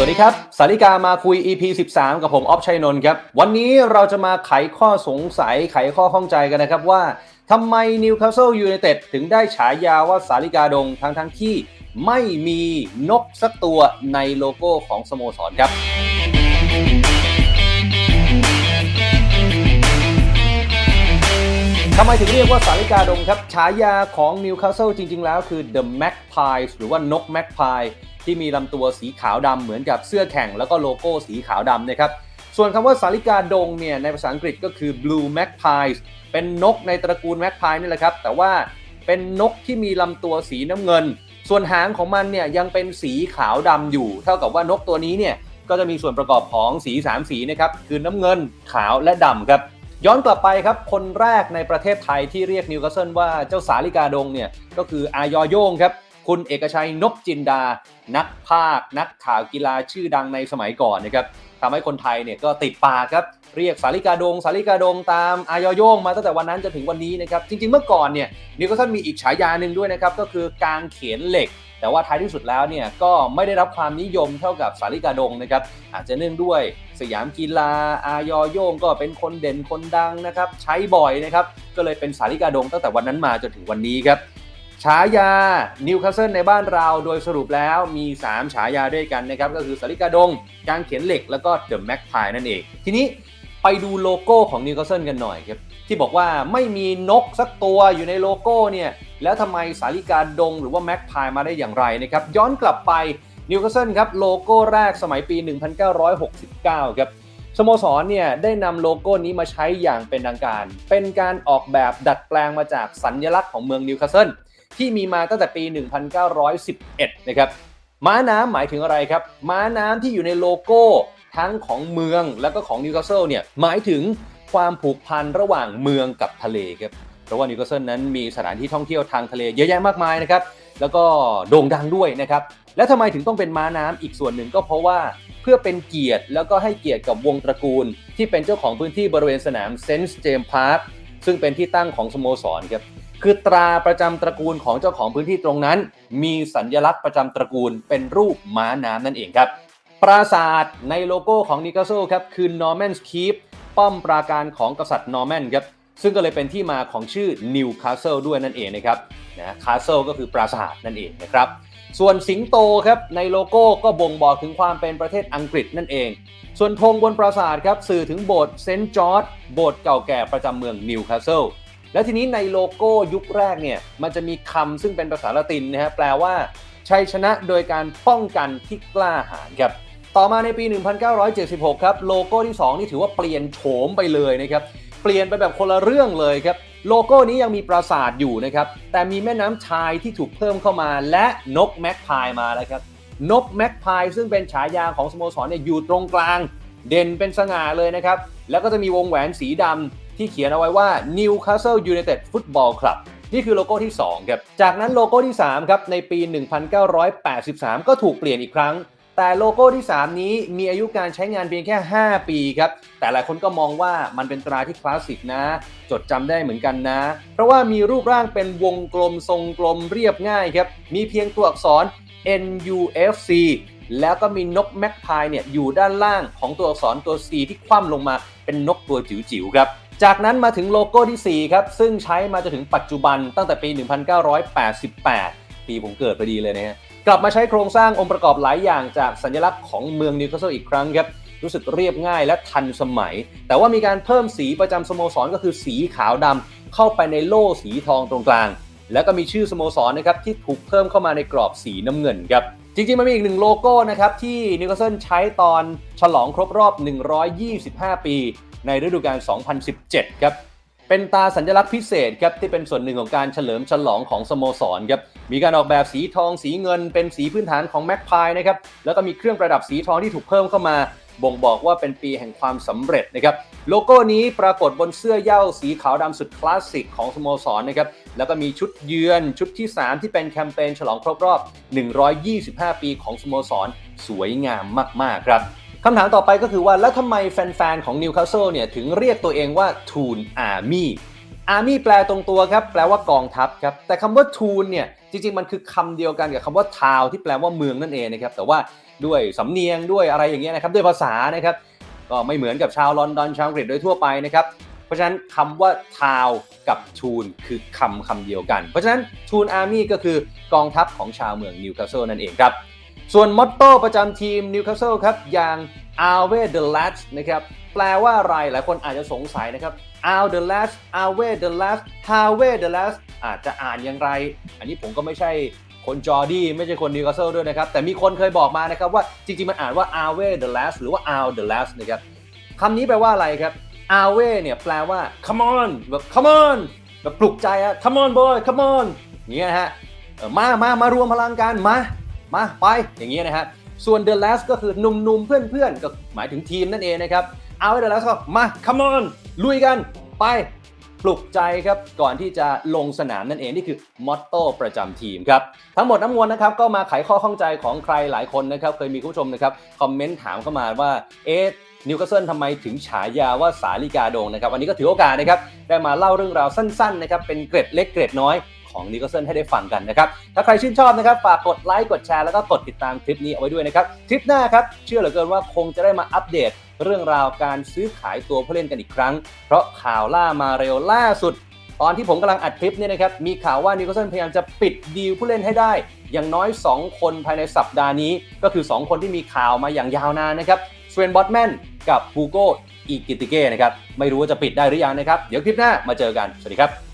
สวัสดีครับ สาริกามาคุย EP 13 กับผม ออฟชัยนนท์ครับ วันนี้เราจะมาไขข้อสงสัยไขข้อข้องใจกันนะครับว่าทำไมนิวคาสเซิลยูไนเต็ดถึงได้ฉายาว่าสาริกาดงทั้งทั้งที่ไม่มีนกสักตัวในโลโก้ของสโมสรครับทำไมถึงเรียกว่าสาริกาดงครับ ฉายาของนิวคาสเซิลจริง ๆ แล้วคือ The Magpies หรือว่านก Magpie ที่มีลำตัวสีขาวดำเหมือนกับเสื้อแข่งแล้วก็โลโก้สีขาวดำนะครับ ส่วนคำว่าสาริกาดงเนี่ยในภาษาอังกฤษก็คือ Blue Magpies เป็นนกในตระกูล Magpie นี่แหละครับ แต่ว่าเป็นนกที่มีลำตัวสีน้ำเงิน ส่วนหางของมันเนี่ยยังเป็นสีขาวดำอยู่ เท่ากับว่านกตัวนี้เนี่ยก็จะมีส่วนประกอบของสี 3 สีนะครับ คือน้ำเงินขาวและดำครับ ย้อนกลับไปครับ คนแรกในประเทศไทยที่เรียกนิวคาสเซิลว่าเจ้าสาลิกาดงเนี่ยก็คืออายอโยงครับ คุณเอกชัยนพจินดา นักภาค นักข่าวกีฬาชื่อดังในสมัยก่อนนะครับทำให้คนไทยเนี่ยก็ติดปากครับ เรียกสาลิกาดง สาลิกาดงตามอายโยงมาตั้งแต่วันนั้นจนถึงวันนี้นะครับ จริง ๆ เมื่อก่อนเนี่ยนิวคาสเซิลมีอีกฉายาหนึ่งด้วยนะครับ ก็คือการเขียนเหล็ก แต่ว่าท้ายที่สุดแล้วเนี่ยก็ไม่ได้รับความนิยมเท่ากับสาลิกาดงนะครับ อาจจะเนื่องด้วยสยามกีฬาอายโยงก็เป็นคนเด่นคนดังนะครับ ใช้บ่อยนะครับ ก็เลยเป็นสาลิกาดงตั้งแต่วันนั้นมาจนถึงวันนี้ครับ ฉายานิวคาสเซิลในบ้านเราโดยสรุปแล้วมี 3 ฉายาด้วยกันนะครับก็คือสาลิกาดงกางเขียนเหล็กแล้วก็เดอะแม็กพายนั่นเอง ทีนี้ไปดูโลโก้ของนิวคาสเซิลกันหน่อยครับที่บอกว่าไม่มีนกสักตัวอยู่ในโลโก้เนี่ยแล้วทำไมสาลิกาดงหรือว่าแม็กพายมาได้อย่างไรนะครับย้อนกลับไปนิวคาสเซิลครับโลโก้แรกสมัยปี 1969 ครับสโมสรเนี่ยได้นำโลโก้นี้มาใช้อย่างเป็นทางการ เป็นการออกแบบดัดแปลงมาจากสัญลักษณ์ของเมืองนิวคาสเซิล ที่มีมาตั้งแต่ปี 1911 นะครับ ม้าน้ำหมายถึงอะไรครับ ม้าน้ำที่อยู่ในโลโก้ทั้งของเมืองแล้วก็ของนิวคาสเซิลเนี่ยหมายถึงความผูกพันระหว่างเมืองกับทะเลครับ เพราะว่านิวคาสเซิลนั้นมีสถานที่ท่องเที่ยวทางทะเลเยอะแยะมากมายนะครับ แล้วก็โด่งดังด้วยนะครับ แล้วทำไมถึงต้องเป็นม้าน้ำอีกส่วนหนึ่งก็เพราะว่าเพื่อเป็นเกียรติแล้วก็ให้เกียรติกับวงตระกูล ที่เป็นเจ้าของพื้นที่บริเวณสนามเซนต์เจมส์พาร์คซึ่งเป็นที่ตั้งของสโมสรครับ คือตราประจำตระกูลของเจ้าของพื้นที่ตรงนั้น มีสัญลักษณ์ประจำตระกูลเป็นรูปม้าน้ำนั่นเองครับ ปราสาทในโลโก้ของนิวคาสเซิลครับคือ Norman's Keep ป้อมปราการของกษัตริย์นอร์แมนครับซึ่งก็เลยเป็นที่มาของชื่อนิวคาสเซิลด้วยนั่นเองนะครับนะคาสเซิลก็คือปราสาทนั่นเองนะครับส่วนสิงโตครับในโลโก้ก็บ่งบอกถึงความเป็นประเทศอังกฤษนั่นเอง ส่วนธงบนปราสาทครับสื่อถึงโบสถ์เซนต์จอร์จโบสถ์เก่าแก่ประจำเมืองนิวคาสเซิล แล้วทีนี้ในโลโก้ยุคแรกเนี่ยมันจะมีคำซึ่งเป็นภาษาละตินนะฮะแปลว่าชัยชนะโดยการป้องกันที่กล้าหาญครับต่อมาในปี 1976 ครับโลโก้ที่ 2 นี่ถือว่าเปลี่ยนโฉมไปเลยนะครับเปลี่ยนไปแบบคนละเรื่องเลยครับโลโก้นี้ยังมีปราสาทอยู่นะครับแต่มีแม่น้ำชายที่ถูกเพิ่มเข้ามาและนกแม็กพายมาแล้วครับนกแม็กพายซึ่งเป็นฉายาของสโมสรเนี่ยอยู่ตรงกลาง เด่นเป็นสง่าเลยนะครับแล้วก็จะมีวงแหวนสีดำ ที่เขียนเอาไว้ว่า Newcastle United Football Club นี่คือโลโก้ที่ 2 ครับ จากนั้นโลโก้ที่ 3 ครับ ในปี 1983 ก็ถูกเปลี่ยนอีกครั้ง แต่โลโก้ที่ 3 นี้มีอายุการใช้งานเพียงแค่ 5 ปีครับ แต่หลายคนก็มองว่ามันเป็นตราที่คลาสสิกนะ จดจำได้เหมือนกันนะ เพราะว่ามีรูปร่างเป็นวงกลมทรงกลมเรียบง่ายครับ มีเพียงตัวอักษร NUFC แล้วก็มีนกแม็กพายเนี่ยอยู่ด้านล่างของตัวอักษรตัว C ที่คว่ำลงมาเป็นนกตัวจิ๋วๆครับ จากนั้นมาถึงโลโก้ที่ 4 ครับ ซึ่งใช้มาจนถึงปัจจุบันตั้งแต่ปี 1988 ปีผมเกิดพอดีเลยนะฮะกลับมาใช้โครงสร้างองค์ประกอบหลายอย่างจากสัญลักษณ์ของเมืองนิวคาสเซิลอีกครั้งครับรู้สึกเรียบง่ายและทันสมัย แต่ว่ามีการเพิ่มสีประจำสโมสรก็คือสีขาวดำเข้าไปในโล่สีทองตรงกลาง แล้วก็มีชื่อสโมสรนะครับที่ถูกเพิ่มเข้ามาในกรอบสีน้ำเงินครับจริงๆ มันมีอีกหนึ่งโลโก้นะครับที่นิวคาสเซิลใช้ตอนฉลองครบรอบ 125 ปี ในฤดูกาล 2017 ครับ เป็นตาสัญลักษณ์พิเศษครับที่เป็นส่วนหนึ่งของการเฉลิมฉลองของสโมสรครับ มีการออกแบบสีทองสีเงิน เป็นสีพื้นฐานของแม็กพายนะครับ แล้วก็มีเครื่องประดับสีทองที่ถูกเพิ่มเข้ามา บ่งบอกว่าเป็นปีแห่งความสำเร็จนะครับ โลโก้นี้ปรากฏบนเสื้อเย้าสีขาวดำสุดคลาสสิกของสโมสรนะครับ แล้วก็มีชุดเยือนชุดที่ 3 ที่เป็นแคมเปญฉลองครบรอบ 125 ปีของสโมสร สวยงามมากๆครับ คำถามต่อไปก็คือว่าแล้วทำไมแฟนๆ ของนิวคาสเซิลเนี่ยถึงเรียกตัวเองว่าทูนอาร์มี่ Army แปลตรงตัวครับแปลว่ากองทัพครับแต่คำว่า Tune เนี่ยจริงๆ มันคือคำเดียวกันกับคำว่า Town ที่แปลว่าเมืองนั่นเองนะครับแต่ว่าด้วยสำเนียงด้วยอะไรอย่างเงี้ยนะครับด้วยภาษานะครับก็ไม่เหมือนกับชาวลอนดอนชาวอังกฤษโดยทั่วไปนะครับเพราะฉะนั้นคำว่า Town กับ Tune คือคำคำเดียวกัน เพราะฉะนั้น Tune Army ก็คือกองทัพของชาวเมืองนิวคาสเซิลนั่นเองครับ ส่วนมอตโต้ประจำทีมนิวคาสเซิลครับ อย่าง Alwe the Last นะครับ แปลว่าอะไร หลายคนอาจจะสงสัยนะครับ Al the Last Alwe the Last Halwe the Last อาจจะอ่านอย่างไร อันนี้ผมก็ไม่ใช่คนจอร์ดี้ไม่ใช่คนนิวคาสเซิลด้วยนะครับ แต่มีคนเคยบอกมานะครับว่าจริงๆ มันอ่านว่า Alwe the Last หรือว่า Al the Last นะครับคำนี้แปลว่าอะไรครับ Alwe เนี่ยแปลว่า come on แบบ come on แบบปลุกใจอะ come on boy come on อย่างเงี้ยฮะ มา มา มารวมพลังกัน มา มาไปอย่างเงี้ยนะฮะส่วน the last ก็คือหนุ่มๆเพื่อนๆ ก็หมายถึงทีมนั่นเองนะครับ เอาไว้ the last ก็มา come on ลุยกันไปปลุกใจครับก่อนที่จะลงสนามนั่นเองนี่คือมอตโต้ประจำทีมครับทั้งหมดทั้งมวลนะครับก็มาไขข้อข้องใจของใครหลายคนนะครับเคยมีคุณผู้ชมนะครับคอมเมนต์ถามเข้ามาว่าเอ๊ะนิวคาสเซิลทำไมถึงฉายาว่าสาลิกาโดงนะครับวันนี้ก็ถือโอกาสนะครับได้มาเล่าเรื่องราวสั้นๆนะครับเป็นเกร็ดเล็กเกร็ดน้อย ของนิวคาสเซิลให้ได้ฟังกันนะครับ ถ้าใครชื่นชอบนะครับ ฝากกดไลค์กดแชร์แล้วก็กดติดตามคลิปนี้เอาไว้ด้วยนะครับคลิปหน้าครับเชื่อเหลือเกินว่าคงจะได้มาอัปเดตเรื่องราวการซื้อขายตัวผู้เล่นกันอีกครั้ง เพราะข่าวล่ามาเร็วล่าสุด ตอนที่ผมกำลังอัดคลิปเนี่ยนะครับ มีข่าวว่านิวคาสเซิลพยายามจะปิดดีลผู้เล่นให้ได้ อย่างน้อย 2 คนภายในสัปดาห์นี้ ก็คือ 2 คนที่มีข่าวมาอย่างยาวนานนะครับสเวนบอตแมนกับฮูโกอีกิติเก้นะครับ ไม่รู้ว่าจะปิดได้หรือยังนะครับ เดี๋ยวคลิปหน้ามาเจอกัน สวัสดีครับ